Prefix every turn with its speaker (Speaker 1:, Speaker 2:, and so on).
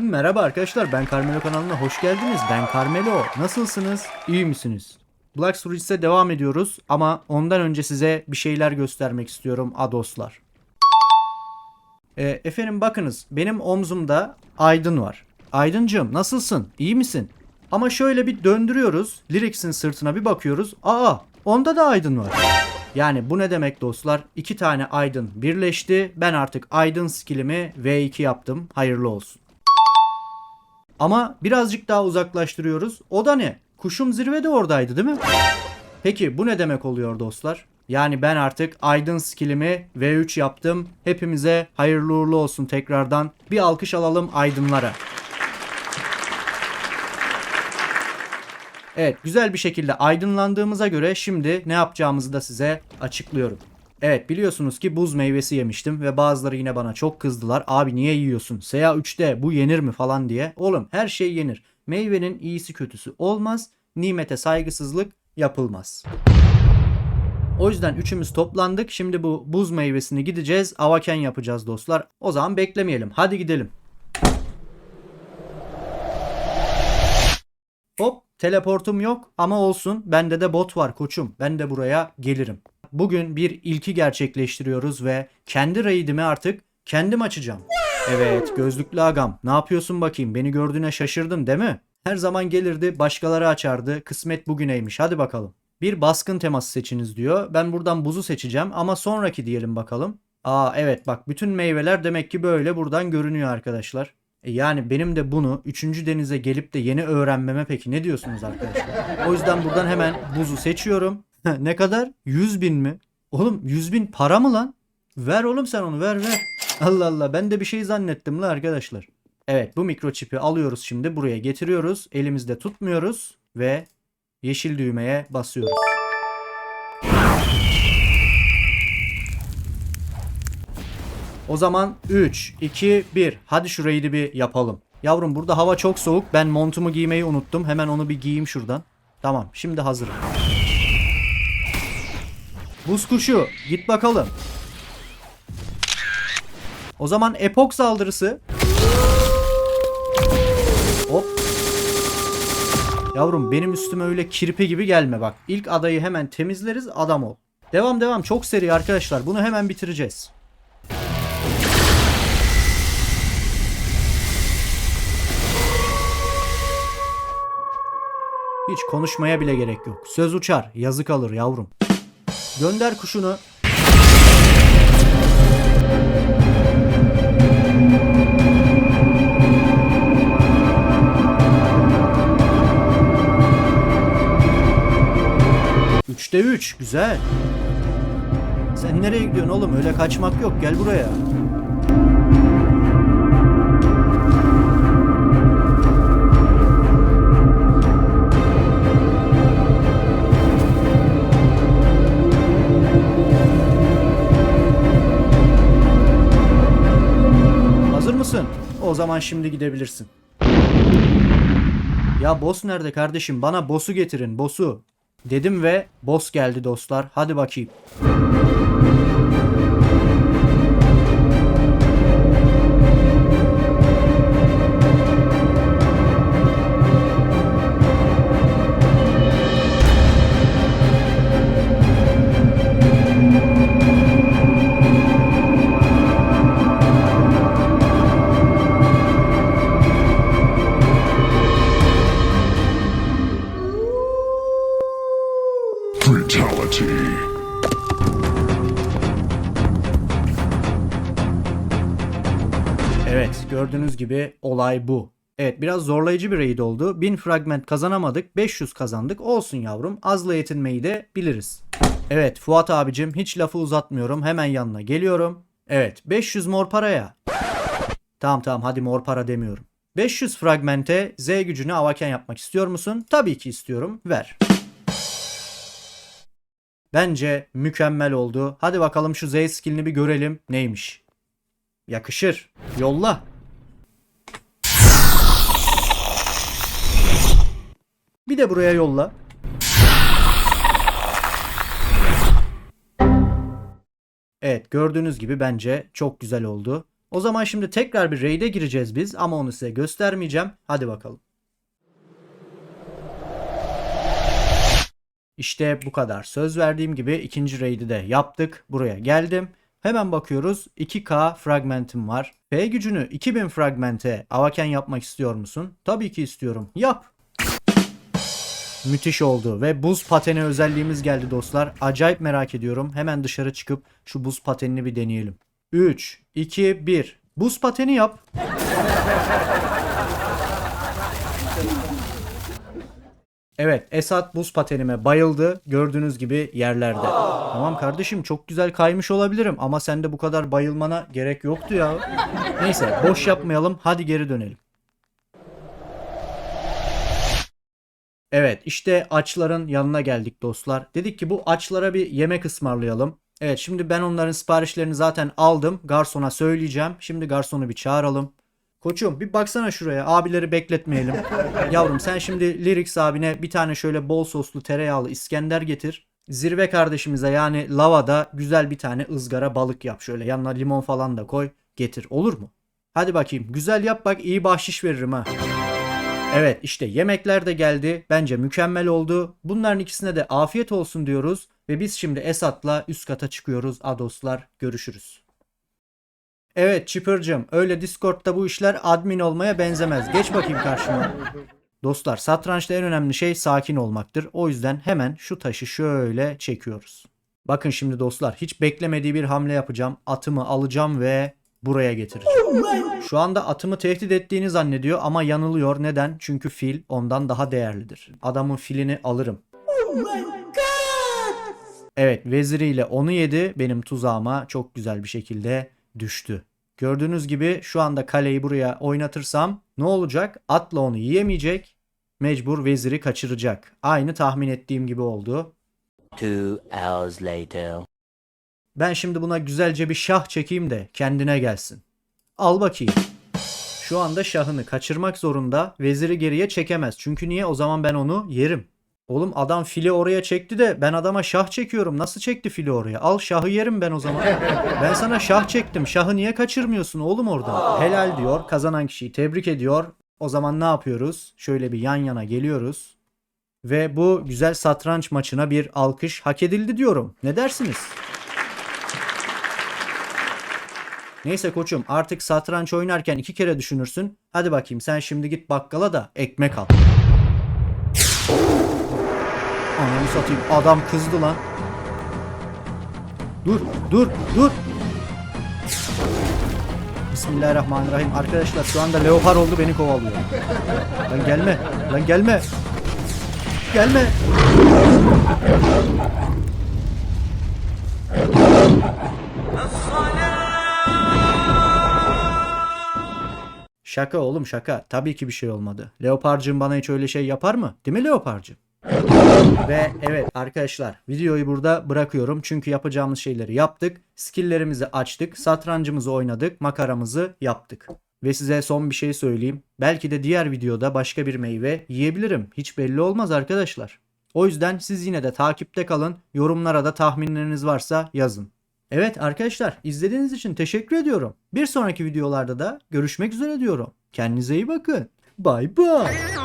Speaker 1: Merhaba arkadaşlar ben Carmelo kanalına hoş geldiniz. Ben Carmelo. Nasılsınız? İyi misiniz? Black Surice'e devam ediyoruz ama ondan önce size bir şeyler göstermek istiyorum adoslar. E, efendim bakınız benim omzumda Aydın var. Aydıncığım nasılsın? İyi misin? Ama şöyle bir döndürüyoruz. Lyrics'in sırtına bir bakıyoruz. Aa onda da Aydın var. Yani bu ne demek dostlar? İki tane Aydın birleşti. Ben artık Aydın skillimi V2 yaptım. Hayırlı olsun. Ama birazcık daha uzaklaştırıyoruz. O da ne? Kuşum zirvede oradaydı değil mi? Peki bu ne demek oluyor dostlar? Yani ben artık Aydın skillimi V3 yaptım. Hepimize hayırlı uğurlu olsun tekrardan. Bir alkış alalım Aydınlara. Evet güzel bir şekilde aydınlandığımıza göre şimdi ne yapacağımızı da size açıklıyorum. Evet biliyorsunuz ki buz meyvesi yemiştim ve bazıları yine bana çok kızdılar. Abi niye yiyorsun? SA3'te bu yenir mi falan diye. Oğlum her şey yenir. Meyvenin iyisi kötüsü olmaz. Nimete saygısızlık yapılmaz. O yüzden üçümüz toplandık. Şimdi bu buz meyvesini gideceğiz. Avaken yapacağız dostlar. O zaman beklemeyelim. Hadi gidelim. Hop teleportum yok ama olsun. Bende de bot var koçum. Ben de buraya gelirim. Bugün bir ilki gerçekleştiriyoruz ve kendi raidimi artık kendim açacağım. Evet gözlüklü agam ne yapıyorsun bakayım beni gördüğüne şaşırdın değil mi? Her zaman gelirdi başkaları açardı kısmet bugüneymiş hadi bakalım. Bir baskın teması seçiniz diyor. Ben buradan buzu seçeceğim ama sonraki diyelim bakalım. Aa evet bak bütün meyveler demek ki böyle buradan görünüyor arkadaşlar. E yani benim de bunu 3. denize gelip de yeni öğrenmeme peki ne diyorsunuz arkadaşlar? O yüzden buradan hemen buzu seçiyorum. Ne kadar? 100 bin mi? Oğlum 100 bin para mı lan? Ver oğlum sen onu ver ver. Allah Allah ben de bir şey zannettim la arkadaşlar. Evet bu mikroçipi alıyoruz şimdi buraya getiriyoruz. Elimizde tutmuyoruz ve yeşil düğmeye basıyoruz. O zaman 3, 2, 1. Hadi şurayı da bir yapalım. Yavrum burada hava çok soğuk. Ben montumu giymeyi unuttum. Hemen onu bir giyeyim şuradan. Tamam şimdi hazırım. Buz kuşu git bakalım. O zaman epok saldırısı. Hop. Yavrum benim üstüme öyle kirpi gibi gelme bak. İlk adayı hemen temizleriz adam ol. Devam devam çok seri arkadaşlar. Bunu hemen bitireceğiz. Hiç konuşmaya bile gerek yok. Söz uçar, yazı kalır yavrum. Gönder kuşunu. Üçte üç, güzel. Sen nereye gidiyorsun oğlum? Öyle kaçmak yok. Gel buraya. O zaman şimdi gidebilirsin. Ya boss nerede kardeşim? Bana boss'u getirin, boss'u. Dedim ve boss geldi dostlar. Hadi bakayım. Evet gördüğünüz gibi olay bu. Evet biraz zorlayıcı bir raid oldu. 1000 fragment kazanamadık. 500 kazandık. Olsun yavrum. Azla yetinmeyi de biliriz. Evet Fuat abicim hiç lafı uzatmıyorum. Hemen yanına geliyorum. Evet 500 mor paraya. Tamam tamam hadi mor para demiyorum. 500 fragmente Z gücünü avaken yapmak istiyor musun? Tabii ki istiyorum. Ver. Bence mükemmel oldu. Hadi bakalım şu Z skillini bir görelim. Neymiş? Yakışır. Yolla. Bir de buraya yolla. Evet gördüğünüz gibi bence çok güzel oldu. O zaman şimdi tekrar bir raid'e gireceğiz biz ama onu size göstermeyeceğim. Hadi bakalım. İşte bu kadar. Söz verdiğim gibi ikinci raid'i de yaptık. Buraya geldim. Hemen bakıyoruz. 2K fragmentim var. P gücünü 2000 fragmente avaken yapmak istiyor musun? Tabii ki istiyorum. Yap. Müthiş oldu ve buz pateni özelliğimiz geldi dostlar. Acayip merak ediyorum. Hemen dışarı çıkıp şu buz patenini bir deneyelim. 3, 2, 1. Buz pateni yap. Evet Esat buz patenime bayıldı. Gördüğünüz gibi yerlerde. Tamam kardeşim çok güzel kaymış olabilirim ama sende bu kadar bayılmana gerek yoktu ya. Neyse boş yapmayalım hadi geri dönelim. Evet işte açların yanına geldik dostlar. Dedik ki bu açlara bir yemek ısmarlayalım. Evet şimdi ben onların siparişlerini zaten aldım. Garsona söyleyeceğim. Şimdi garsonu bir çağıralım. Koçum bir baksana şuraya. Abileri bekletmeyelim. Yavrum sen şimdi Lyrics abine bir tane şöyle bol soslu tereyağlı İskender getir. Zirve kardeşimize yani lavada güzel bir tane ızgara balık yap şöyle. Yanına limon falan da koy. Getir. Olur mu? Hadi bakayım. Güzel yap bak iyi bahşiş veririm ha. Evet işte yemekler de geldi. Bence mükemmel oldu. Bunların ikisine de afiyet olsun diyoruz. Ve biz şimdi Esat'la üst kata çıkıyoruz. Adoslar görüşürüz. Evet Chipper'cım öyle Discord'da bu işler admin olmaya benzemez. Geç bakayım karşıma. Dostlar satrançta en önemli şey sakin olmaktır. O yüzden hemen şu taşı şöyle çekiyoruz. Bakın şimdi dostlar hiç beklemediği bir hamle yapacağım. Atımı alacağım ve buraya getireceğim. Şu anda atımı tehdit ettiğini zannediyor ama yanılıyor. Neden? Çünkü fil ondan daha değerlidir. Adamın filini alırım. Evet veziriyle onu yedi. Benim tuzağıma çok güzel bir şekilde düştü. Gördüğünüz gibi şu anda kaleyi buraya oynatırsam ne olacak? Atla onu yiyemeyecek. Mecbur veziri kaçıracak. Aynı tahmin ettiğim gibi oldu.
Speaker 2: Two hours later.
Speaker 1: Ben şimdi buna güzelce bir şah çekeyim de kendine gelsin. Al bakayım. Şu anda şahını kaçırmak zorunda. Veziri geriye çekemez. Çünkü niye? O zaman ben onu yerim. Oğlum adam fili oraya çekti de ben adama şah çekiyorum. Nasıl çekti fili oraya? Al şahı yerim ben o zaman. Ben sana şah çektim. Şahı niye kaçırmıyorsun oğlum oradan? Helal diyor. Kazanan kişiyi tebrik ediyor. O zaman ne yapıyoruz? Şöyle bir yan yana geliyoruz. Ve bu güzel satranç maçına bir alkış hak edildi diyorum. Ne dersiniz? Neyse koçum artık satranç oynarken iki kere düşünürsün. Hadi bakayım sen şimdi git bakkala da ekmek al. Ananı satayım adam kızdı lan. Dur dur dur. Bismillahirrahmanirrahim. Arkadaşlar şu anda leopar oldu beni kovalıyor. Lan gelme. Lan gelme. Gelme. Şaka oğlum şaka. Tabii ki bir şey olmadı. Leoparcığım bana hiç öyle şey yapar mı? Değil mi Leoparcığım? Ve evet arkadaşlar videoyu burada bırakıyorum. Çünkü yapacağımız şeyleri yaptık. Skilllerimizi açtık. Satrancımızı oynadık. Makaramızı yaptık. Ve size son bir şey söyleyeyim. Belki de diğer videoda başka bir meyve yiyebilirim. Hiç belli olmaz arkadaşlar. O yüzden siz yine de takipte kalın. Yorumlara da tahminleriniz varsa yazın. Evet arkadaşlar izlediğiniz için teşekkür ediyorum. Bir sonraki videolarda da görüşmek üzere diyorum. Kendinize iyi bakın. Bay bay.